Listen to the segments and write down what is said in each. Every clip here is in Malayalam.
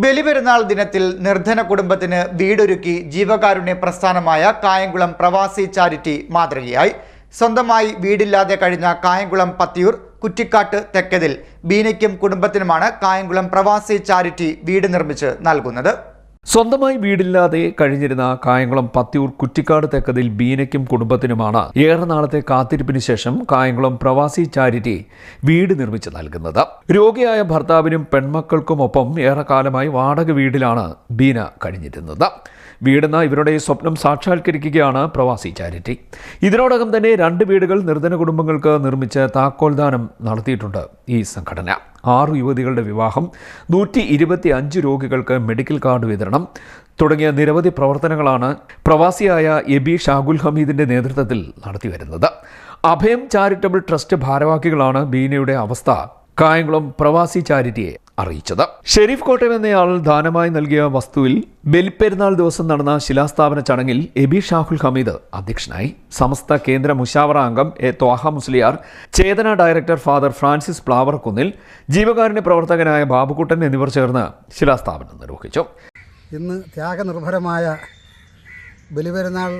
ബലിപെരുന്നാൾ ദിനത്തിൽ നിർധന കുടുംബത്തിന് വീടൊരുക്കി ജീവകാരുണ്യ പ്രസ്ഥാനമായ കായംകുളം പ്രവാസി ചാരിറ്റി മാതൃകയായി. സ്വന്തമായി വീടില്ലാതെ കഴിഞ്ഞ കായംകുളം പത്തിയൂർ കുറ്റിക്കാട്ട് തെക്കതിൽ ബീനയ്ക്കും കുടുംബത്തിനുമാണ് കായംകുളം പ്രവാസി ചാരിറ്റി വീട് നിർമ്മിച്ച് നൽകുന്നത്. സ്വന്തമായി വീടില്ലാതെ കഴിഞ്ഞിരുന്ന കായംകുളം പത്തിയൂർ കുറ്റിക്കാട് തെക്കതിൽ ബീനയ്ക്കും കുടുംബത്തിനുമാണ് ഏറെ നാളത്തെ കാത്തിരിപ്പിന് ശേഷം കായംകുളം പ്രവാസി ചാരിറ്റി വീട് നിർമ്മിച്ചു നൽകുന്നത്. രോഗിയായ ഭർത്താവിനും പെൺമക്കൾക്കുമൊപ്പം ഏറെക്കാലമായി വാടക വീടിലാണ് ബീന കഴിഞ്ഞിരുന്നത്. വീടെന്ന ഇവരുടെ സ്വപ്നം സാക്ഷാത്കരിക്കുകയാണ് പ്രവാസി ചാരിറ്റി. ഇതിനോടകം തന്നെ രണ്ട് വീടുകൾ നിർധന കുടുംബങ്ങൾക്ക് നിർമ്മിച്ച് താക്കോൽദാനം നടത്തിയിട്ടുണ്ട് ഈ സംഘടന. ആറു യുവതികളുടെ വിവാഹം നൂറ്റി ഇരുപത്തി അഞ്ച് രോഗികൾക്ക് മെഡിക്കൽ കാർഡ് വിതരണം തുടങ്ങിയ നിരവധി പ്രവർത്തനങ്ങളാണ് പ്രവാസിയായ എബി ഷാഗുൽ ഹമീദിന്റെ നേതൃത്വത്തിൽ നടത്തിവരുന്നത്. അഭയം ചാരിറ്റബിൾ ട്രസ്റ്റ് ഭാരവാഹികളാണ് ബീനയുടെ അവസ്ഥ. കായംകുളം പ്രവാസി ചാരിറ്റിയെ അറിയിച്ചത്. ഷെരീഫ് കോട്ടയം എന്നയാൾ ദാനമായി നൽകിയ വസ്തുവിൽ ബലിപ്പെരുന്നാൾ ദിവസം നടന്ന ശിലാസ്ഥാപന ചടങ്ങിൽ എബി ഷാഹുൽ ഹമീദ് അധ്യക്ഷനായി. സമസ്ത കേന്ദ്ര മുഷാവറ അംഗം A Twaha Musliyar Chethana director father Francis Plavarkunnil ജീവകാരുണ്യ പ്രവർത്തകനായ ബാബുക്കുട്ടൻ എന്നിവർ ചേർന്ന് ശിലാസ്ഥാപനം നിർവഹിച്ചു. ഇന്ന് ത്യാഗനിർഭരമായ ബലിപെരുന്നാൾ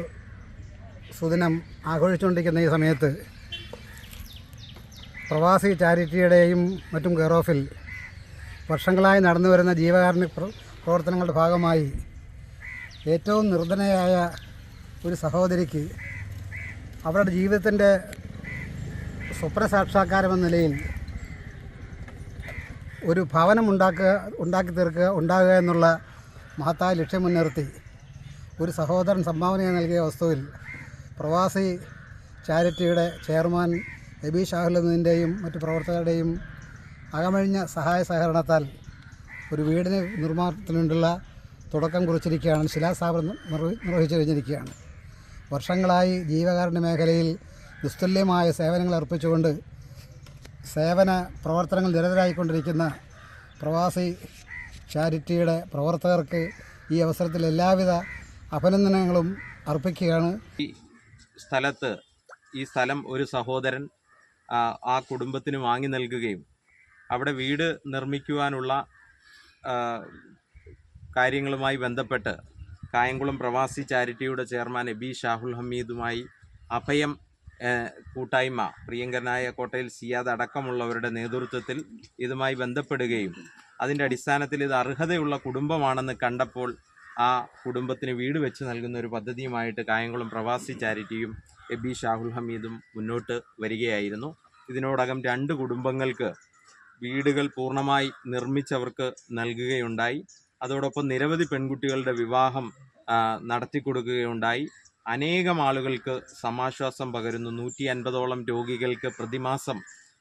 സുദിനം ആഘോഷിച്ചുകൊണ്ടിരിക്കുന്ന ഈ സമയത്ത് പ്രവാസി ചാരിറ്റിയുടെയും മറ്റും കെയർ ഓഫിൽ വർഷങ്ങളായി നടന്നു വരുന്ന ജീവകാരുണ്യ പ്ര- പ്രവർത്തനങ്ങളുടെ ഭാഗമായി ഏറ്റവും നിർധനയായ ഒരു സഹോദരിക്ക് അവരുടെ ജീവിതത്തിന്റെ സ്വപ്ന സാക്ഷാത്കാരം എന്ന നിലയിൽ ഒരു ഭവനം ഉണ്ടാക്കുക ഉണ്ടാക്കി തീർക്കുക ഉണ്ടാകുക എന്നുള്ള മഹത്തായ ലക്ഷ്യം മുൻനിർത്തി ഒരു സഹോദരൻ സംഭാവനയായി നൽകിയ വസ്തുവിൽ പ്രവാസി ചാരിറ്റിയുടെ ചെയർമാൻ എബി ഷാഹുലിന്റെയും മറ്റു പ്രവർത്തകരുടെയും അകമഴിഞ്ഞ സഹായ സഹകരണത്താൽ ഒരു വീടിന് നിർമ്മാണത്തിനുള്ള തുടക്കം കുറിച്ചിരിക്കുകയാണ്. ശിലാസ്ഥാപനം നിർവഹി നിർവഹിച്ചു കഴിഞ്ഞിരിക്കുകയാണ്. വർഷങ്ങളായി ജീവകാരുണ്യ മേഖലയിൽ നിസ്തുല്യമായ സേവനങ്ങൾ അർപ്പിച്ചുകൊണ്ട് സേവന പ്രവർത്തനങ്ങൾ നിരതരായിക്കൊണ്ടിരിക്കുന്ന പ്രവാസി ചാരിറ്റിയുടെ പ്രവർത്തകർക്ക് ഈ അവസരത്തിൽ എല്ലാവിധ അഭിനന്ദനങ്ങളും അർപ്പിക്കുകയാണ്. ഈ സ്ഥലത്ത് ഈ സ്ഥലം ഒരു സഹോദരൻ ആ കുടുംബത്തിന് വാങ്ങി നൽകുകയും അവിടെ വീട് നിർമ്മിക്കുവാനുള്ള കാര്യങ്ങളുമായി ബന്ധപ്പെട്ട് കായംകുളം പ്രവാസി ചാരിറ്റിയുടെ ചെയർമാൻ എബി ഷാഹുൽ ഹമീദുമായി അഭയം കൂട്ടായ്മ പ്രിയങ്കരനായ കോട്ടയിൽ സിയാദ് അടക്കമുള്ളവരുടെ നേതൃത്വത്തിൽ ഇതുമായി ബന്ധപ്പെടുകയും അതിന്റെ അടിസ്ഥാനത്തിൽ ഇത് അർഹതയുള്ള കുടുംബമാണെന്ന് കണ്ടപ്പോൾ ആ കുടുംബത്തിന് വീട് വെച്ച് നൽകുന്ന ഒരു പദ്ധതിയുമായിട്ട് കായംകുളം പ്രവാസി ചാരിറ്റിയും എബി ഷാഹുൽ ഹമീദും മുന്നോട്ട് വരികയായിരുന്നു. ഇതിനോടകം രണ്ട് കുടുംബങ്ങൾക്ക് വീടുകൾ പൂർണമായി നിർമ്മിച്ചവർക്ക് നൽകുകയുണ്ടായി. അതോടൊപ്പം നിരവധി പെൺകുട്ടികളുടെ വിവാഹം നടത്തി കൊടുക്കുകയുണ്ടായി അനേകം ആളുകൾക്ക് സമാശ്വാസം പകരുന്നു. നൂറ്റി അൻപതോളം രോഗികൾക്ക് പ്രതിമാസം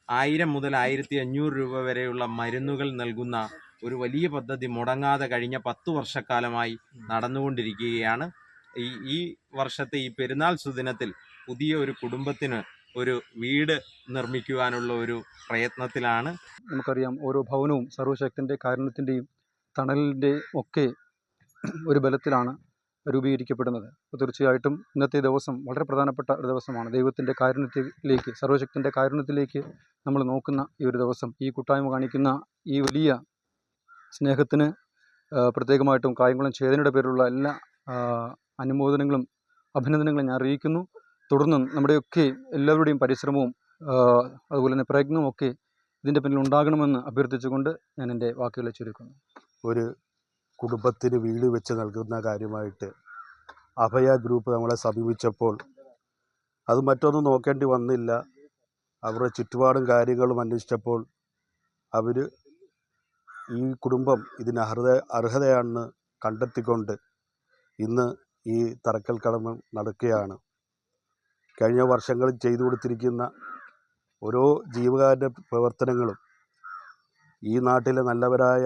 ആയിരം മുതൽ ആയിരത്തി അഞ്ഞൂറ് രൂപ വരെയുള്ള മരുന്നുകൾ നൽകുന്ന ഒരു വലിയ പദ്ധതി മുടങ്ങാതെ കഴിഞ്ഞ പത്ത് വർഷക്കാലമായി നടന്നുകൊണ്ടിരിക്കുകയാണ്. ഈ ഈ വർഷത്തെ ഈ പെരുന്നാൾ സുദിനത്തിൽ പുതിയ ഒരു കുടുംബത്തിന് ഒരു വീട് നിർമ്മിക്കുവാനുള്ള ഒരു പ്രയത്നത്തിലാണ്. നമുക്കറിയാം ഓരോ ഭവനവും സർവശക്തിന്റെ കാരുണ്യത്തിന്റെയും തണലിന്റെ ഒക്കെ ഒരു ബലത്തിലാണ് രൂപീകരിക്കപ്പെടുന്നത്. അപ്പോൾ തീർച്ചയായിട്ടും ഇന്നത്തെ ദിവസം വളരെ പ്രധാനപ്പെട്ട ഒരു ദിവസമാണ്. ദൈവത്തിന്റെ കാരുണ്യത്തിലേക്ക് സർവശക്തിന്റെ കാരുണ്യത്തിലേക്ക് നമ്മൾ നോക്കുന്ന ഈ ഒരു ദിവസം. ഈ കൂട്ടായ്മ കാണിക്കുന്ന ഈ വലിയ സ്നേഹത്തിന് പ്രത്യേകമായിട്ടും കായംകുളം ചേതനയുടെ പേരിലുള്ള എല്ലാ അനുമോദനങ്ങളും അഭിനന്ദനങ്ങളും ഞാൻ അറിയിക്കുന്നു. തുടർന്നും നമ്മുടെയൊക്കെ എല്ലാവരുടെയും പരിശ്രമവും അതുപോലെ തന്നെ പ്രയത്നവും ഒക്കെ ഇതിന്റെ പിന്നിൽ ഉണ്ടാകണമെന്ന് അഭ്യർത്ഥിച്ചുകൊണ്ട് ഞാൻ എന്റെ വാക്കുകൾ ചുരുക്കുന്നു. ഒരു കുടുംബത്തിന് വീട് വെച്ച് നൽകുന്ന കാര്യമായിട്ട് അഭയ ഗ്രൂപ്പ് നമ്മളെ സമീപിച്ചപ്പോൾ അത് മറ്റൊന്നും നോക്കേണ്ടി വന്നില്ല. അവരുടെ ചുറ്റുപാടും കാര്യങ്ങളും അന്വേഷിച്ചപ്പോൾ അവർ ഈ കുടുംബം ഇതിന് അർഹത അർഹതയാണെന്ന് കണ്ടെത്തിക്കൊണ്ട് ഇന്ന് ഈ തറക്കൽ കടമ നടക്കുകയാണ്. കഴിഞ്ഞ വർഷങ്ങളിൽ ചെയ്തു കൊടുത്തിരിക്കുന്ന ഓരോ ജീവകാരുണ്യ പ്രവർത്തനങ്ങളും ഈ നാട്ടിലെ നല്ലവരായ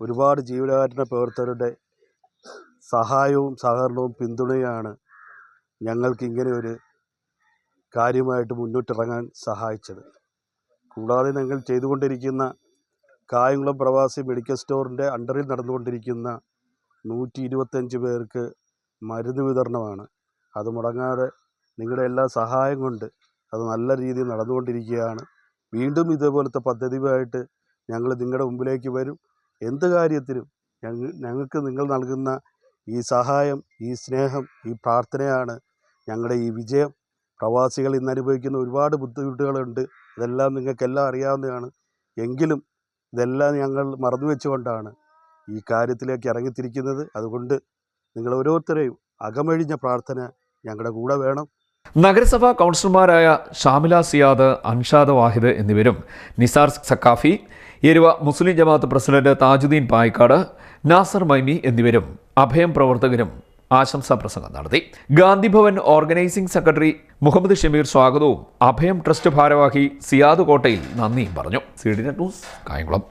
ഒരുപാട് ജീവകാരുണ്യ പ്രവർത്തകരുടെ സഹായവും സഹകരണവും പിന്തുണയാണ് ഞങ്ങൾക്ക് ഇങ്ങനെ ഒരു കാര്യമായിട്ട് മുന്നോട്ടിറങ്ങാൻ സഹായിച്ചത്. കൂടാതെ ഞങ്ങൾ ചെയ്തുകൊണ്ടിരിക്കുന്ന കായംകുളം പ്രവാസി മെഡിക്കൽ സ്റ്റോറിന്റെ അണ്ടറിൽ നടന്നുകൊണ്ടിരിക്കുന്ന നൂറ്റി ഇരുപത്തഞ്ച് പേർക്ക് മരുന്ന് വിതരണമാണ്. അത് മുടങ്ങാതെ നിങ്ങളുടെ എല്ലാ സഹായം കൊണ്ട് അത് നല്ല രീതിയിൽ നടന്നുകൊണ്ടിരിക്കുകയാണ്. വീണ്ടും ഇതേപോലത്തെ പദ്ധതിയുമായിട്ട് ഞങ്ങൾ നിങ്ങളുടെ മുമ്പിലേക്ക് വരും. എന്ത് കാര്യത്തിനും ഞങ്ങൾ ഞങ്ങൾക്ക് നിങ്ങൾ നൽകുന്ന ഈ സഹായം ഈ സ്നേഹം ഈ പ്രാർത്ഥനയാണ് ഞങ്ങളുടെ ഈ വിജയം. പ്രവാസികൾ ഇന്ന് അനുഭവിക്കുന്ന ഒരുപാട് ബുദ്ധിമുട്ടുകളുണ്ട്. ഇതെല്ലാം നിങ്ങൾക്കെല്ലാം അറിയാവുന്നതാണ്. എങ്കിലും ഇതെല്ലാം ഞങ്ങൾ മറന്നു വെച്ചുകൊണ്ടാണ് ഈ കാര്യത്തിലേക്ക് ഇറങ്ങിത്തിരിക്കുന്നത്. അതുകൊണ്ട് നിങ്ങൾ ഓരോരുത്തരെയും അകമഴിഞ്ഞ പ്രാർത്ഥന ഞങ്ങളുടെ കൂടെ വേണം. നഗരസഭാ കൗൺസിലർമാരായ ഷാമില സിയാദ് അൻഷാദ് വാഹിദ് എന്നിവരും നിസാർ സക്കാഫി എരുവ മുസ്ലിം ജമാഅത്ത് പ്രസിഡന്റ് താജുദ്ദീൻ പായിക്കാട് നാസർ മൈമി എന്നിവരും അഭയം പ്രവർത്തകരും ആശംസാ പ്രസംഗം നടത്തി. ഗാന്ധിഭവൻ ഓർഗനൈസിംഗ് സെക്രട്ടറി മുഹമ്മദ് ഷമീർ സ്വാഗതവും അഭയം ട്രസ്റ്റ് ഭാരവാഹി സിയാദ് കോട്ടയിൽ നന്ദിയും പറഞ്ഞു. C D news Kayamkulam.